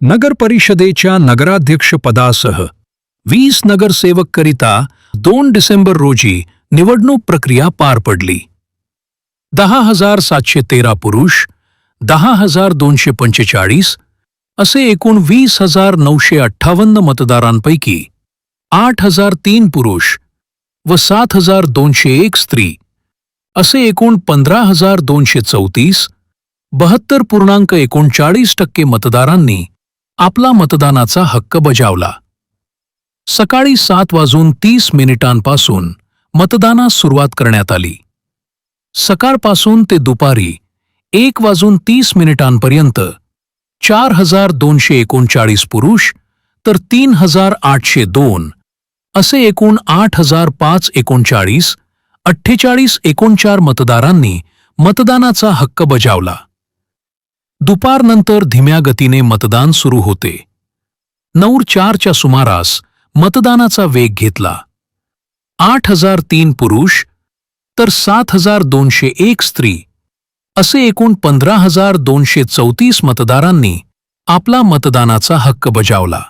नगर परिषदेच्या नगराध्यक्षपदासह वीस नगरसेवककरिता दोन डिसेंबर रोजी निवडणूक प्रक्रिया पार पडली. दहा हजार सातशे तेरा पुरुष दहा हजार दोनशे पंचेचाळीस असे एकूण वीस हजार नऊशे अठ्ठावन्न मतदारांपैकी आठ हजार तीन पुरुष व सात हजार दोनशे एक स्त्री असे एकूण पंधरा हजार दोनशे चौतीस बहत्तर पूर्णांक एकोणचाळीस टक्के मतदारांनी आपला मतदानाचा हक्क बजावला. सकाळी सात वाजून तीस मिनिटांपासून मतदानास सुरुवात करण्यात आली. सकाळपासून ते दुपारी एक वाजून तीस मिनिटांपर्यंत चार हजार दोनशे एकोणचाळीस पुरुष तर तीन हजार आठशे दोन असे एकूण आठ हजार पाच एकोणचाळीस अठ्ठेचाळीस एकोणचार मतदारांनी मतदानाचा हक्क बजावला. दुपारनंतर धीम्या गतीने मतदान सुरू होते. नऊर चारच्या सुमारास मतदानाचा वेग घेतला. आठ हजार तीन पुरुष तर सात हजार दोनशे एक स्त्री असे एकूण पंधरा हजार दोनशे चौतीस मतदारांनी आपला मतदानाचा हक्क बजावला.